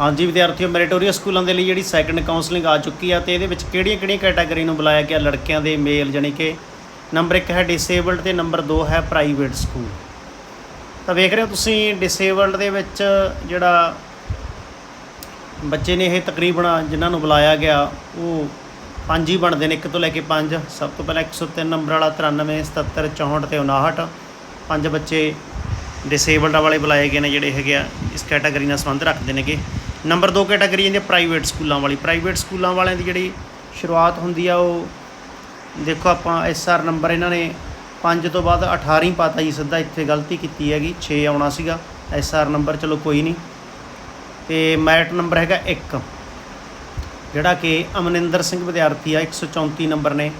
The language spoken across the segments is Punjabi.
ਹਾਂਜੀ, ਵਿਦਿਆਰਥੀਓ ਮੈਰੀਟੋਰੀਅਸ ਸਕੂਲਾਂ ਦੇ ਲਈ ਜਿਹੜੀ ਸੈਕੰਡ ਕਾਉਂਸਲਿੰਗ ਆ ਚੁੱਕੀ ਆ ਤੇ ਇਹਦੇ ਵਿੱਚ ਕਿਹੜੀਆਂ-ਕਿਹੜੀਆਂ ਕੈਟਾਗਰੀ ਨੂੰ ਬੁਲਾਇਆ ਗਿਆ? ਲੜਕਿਆਂ ਦੇ ਮੇਲ ਜਾਣੀ ਕਿ ਨੰਬਰ 1 ਹੈ ਡਿਸੇਬਲਡ ਤੇ ਨੰਬਰ 2 ਹੈ ਪ੍ਰਾਈਵੇਟ ਸਕੂਲ ਤਾਂ ਵੇਖ ਰਹੇ ਹੋ ਤੁਸੀਂ ਡਿਸੇਬਲਡ ਦੇ ਵਿੱਚ ਜਿਹੜਾ ਬੱਚੇ ਨੇ ਇਹ ਤਕਰੀਬਨ ਜਿਨ੍ਹਾਂ ਨੂੰ ਬੁਲਾਇਆ ਗਿਆ, ਉਹ ਪੰਜ ਹੀ ਬਣਦੇ ਨੇ, ਇੱਕ ਤੋਂ ਲੈ ਕੇ ਪੰਜ। ਸਭ ਤੋਂ ਪਹਿਲਾਂ 103 ਨੰਬਰ ਵਾਲਾ 93 77 64 ਤੇ 59 ਪੰਜ ਬੱਚੇ ਡਿਸੇਬਲਡ ਵਾਲੇ ਬੁਲਾਏ ਗਏ ਨੇ ਜਿਹੜੇ ਹੈਗੇ ਆ, ਇਸ ਕੈਟਾਗਰੀ ਨਾਲ ਸੰਬੰਧ ਰੱਖਦੇ ਨੇਗੇ। ਨੰਬਰ 2 ਕੈਟਾਗਰੀ ਜਾਂਦੀ ਹੈ ਪ੍ਰਾਈਵੇਟ ਸਕੂਲਾਂ ਵਾਲੀ। ਪ੍ਰਾਈਵੇਟ ਸਕੂਲਾਂ ਵਾਲਿਆਂ ਦੀ ਜਿਹੜੀ ਸ਼ੁਰੂਆਤ ਹੁੰਦੀ ਆ ਉਹ ਦੇਖੋ ਆਪਾਂ ਐਸਆਰ ਨੰਬਰ ਇਹਨਾਂ ਨੇ 5 ਤੋਂ ਬਾਅਦ 18 ਹੀ ਪਾਤਾ ਜੀ, ਸਿੱਧਾ ਇੱਥੇ ਗਲਤੀ ਕੀਤੀ ਹੈਗੀ 6 ਆਉਣਾ ਸੀਗਾ। ਐਸਆਰ ਨੰਬਰ ਚਲੋ ਕੋਈ ਨਹੀਂ। ਤੇ ਮੈਰਿਟ ਨੰਬਰ ਹੈਗਾ 1 ਜਿਹੜਾ ਕਿ ਅਮਨਿੰਦਰ ਸਿੰਘ ਵਿਦਿਆਰਥੀ ਆ 134 ਨੰਬਰ ਨੇ।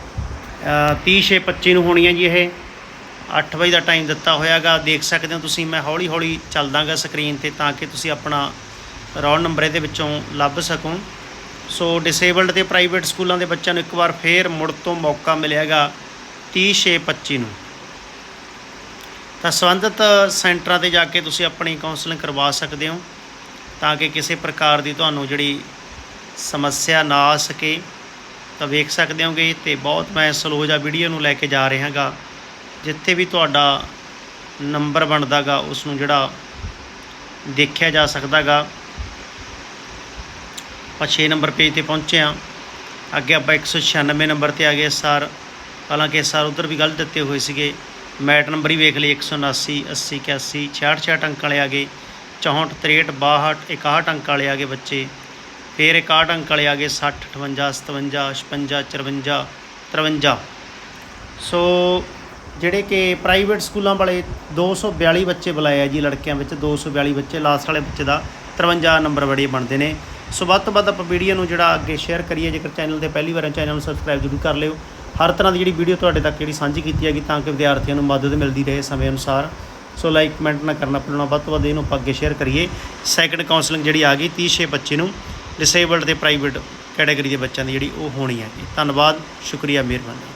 30 6 25 ਨੂੰ ਹੋਣੀ ਹੈ ਜੀ ਇਹ। 8 ਵਜੇ ਦਾ ਟਾਈਮ ਦਿੱਤਾ ਹੋਇਆਗਾ। ਦੇਖ ਸਕਦੇ ਹੋ ਤੁਸੀਂ, ਮੈਂ ਹੌਲੀ ਹੌਲੀ ਚੱਲਦਾਗਾ ਸਕਰੀਨ ਤੇ, ਤਾਂ ਕਿ ਤੁਸੀਂ ਆਪਣਾ ਰੋਲ ਨੰਬਰ ਇਹਦੇ ਵਿੱਚੋਂ ਲੱਭ ਸਕੋ। ਸੋ ਡਿਸੇਬਲਡ ਤੇ ਪ੍ਰਾਈਵੇਟ ਸਕੂਲਾਂ ਦੇ ਬੱਚਿਆਂ ਨੂੰ ਇੱਕ ਵਾਰ ਫੇਰ ਮੁੜ ਤੋਂ ਮੌਕਾ ਮਿਲਿਆਗਾ 30 6 25 ਨੂੰ। ਤਾਂ ਸੰਬੰਧਿਤ ਸੈਂਟਰਾਂ ਤੇ ਜਾ ਕੇ ਤੁਸੀਂ ਆਪਣੀ ਕਾਉਂਸਲਿੰਗ ਕਰਵਾ ਸਕਦੇ ਹੋ ਤਾਂ ਕਿ ਕਿਸੇ ਪ੍ਰਕਾਰ ਦੀ ਤੁਹਾਨੂੰ ਜਿਹੜੀ ਸਮੱਸਿਆ ਨਾ ਆ ਸਕੇ। ਤਾਂ ਵੇਖ ਸਕਦੇ ਹੋਗੇ ਤੇ ਬਹੁਤ ਮੈਂ ਸਲੋ ਜਿਹਾ ਵੀਡੀਓ ਨੂੰ ਲੈ ਕੇ ਜਾ ਰਿਹਾ ਗਾ ਜਿੱਥੇ ਵੀ ਤੁਹਾਡਾ ਨੰਬਰ ਬਣਦਾਗਾ ਉਸ ਨੂੰ ਜਿਹੜਾ ਦੇਖਿਆ ਜਾ ਸਕਦਾਗਾ ਆਪਾਂ 6 ਨੰਬਰ ਪੇਜ ਤੇ ਪਹੁੰਚੇ ਹਾਂ। ਅੱਗੇ ਆਪਾਂ 196 ਨੰਬਰ ਤੇ ਆ ਗਏ ਸਰ ਹਾਲਾਂਕਿ ਸਰ ਉਧਰ ਵੀ ਗਲਤ ਦਿੱਤੇ ਹੋਏ ਸੀਗੇ। ਮੈਟ ਨੰਬਰ ਹੀ ਵੇਖ ਲਈ 179 80 81 66 66 ਅੰਕ ਵਾਲੇ ਆ ਗਏ। 64 63 62 61 ਅੰਕ ਵਾਲੇ ਆ ਗਏ ਬੱਚੇ। ਫਿਰ 61 ਅੰਕ ਵਾਲੇ ਆ ਗਏ 60 58 57 56 54 53 ਸੋ ਜਿਹੜੇ ਕਿ ਪ੍ਰਾਈਵੇਟ ਸਕੂਲਾਂ ਵਾਲੇ 242 ਬੱਚੇ ਬੁਲਾਏ ਆ ਜੀ ਲੜਕਿਆਂ ਵਿੱਚ 242 ਬੱਚੇ ਲਾਸਟ ਵਾਲੇ ਬੱਚੇ ਦਾ 53 ਨੰਬਰ ਬੜੇ ਬਣਦੇ ਨੇ। ਸੋ ਵੱਧ ਤੋਂ ਵੱਧ ਆਪਾਂ ਵੀਡੀਓ ਨੂੰ ਜਿਹੜਾ ਅੱਗੇ ਸ਼ੇਅਰ ਕਰੀਏ, ਜੇਕਰ ਚੈਨਲ ਤੇ ਪਹਿਲੀ ਵਾਰ ਚੈਨਲ ਨੂੰ ਸਬਸਕ੍ਰਾਈਬ ਜ਼ਰੂਰ ਕਰ ਲਿਓ। ਹਰ ਤਰ੍ਹਾਂ ਦੀ ਜਿਹੜੀ ਵੀਡੀਓ ਤੁਹਾਡੇ ਤੱਕ ਜਿਹੜੀ ਸਾਂਝੀ ਕੀਤੀ ਹੈਗੀ, ਤਾਂ ਕਿ ਵਿਦਿਆਰਥੀਆਂ ਨੂੰ ਮਦਦ ਮਿਲਦੀ ਰਹੇ ਸਮੇਂ ਅਨੁਸਾਰ। ਸੋ ਲਾਈਕ ਕਮੈਂਟ ਨਾ ਕਰਨਾ ਭੁੱਲਣਾ, ਵੱਧ ਤੋਂ ਵੱਧ ਇਹਨੂੰ ਆਪਾਂ ਅੱਗੇ ਸ਼ੇਅਰ ਕਰੀਏ। ਸੈਕੰਡ ਕਾਉਂਸਲਿੰਗ ਜਿਹੜੀ ਆ ਗਈ 30 ਛੇ ਬੱਚੇ ਨੂੰ। ਡਿਸੇਬਲਡ ਤੇ ਪ੍ਰਾਈਵੇਟ ਕੈਟਾਗਰੀ ਦੇ ਬੱਚਿਆਂ ਦੀ ਜਿਹੜੀ ਉਹ ਹੋਣੀ ਹੈ ਜੀ ਧੰਨਵਾਦ, ਸ਼ੁਕਰੀਆ, ਮਿਹਰਬਾਨੀ।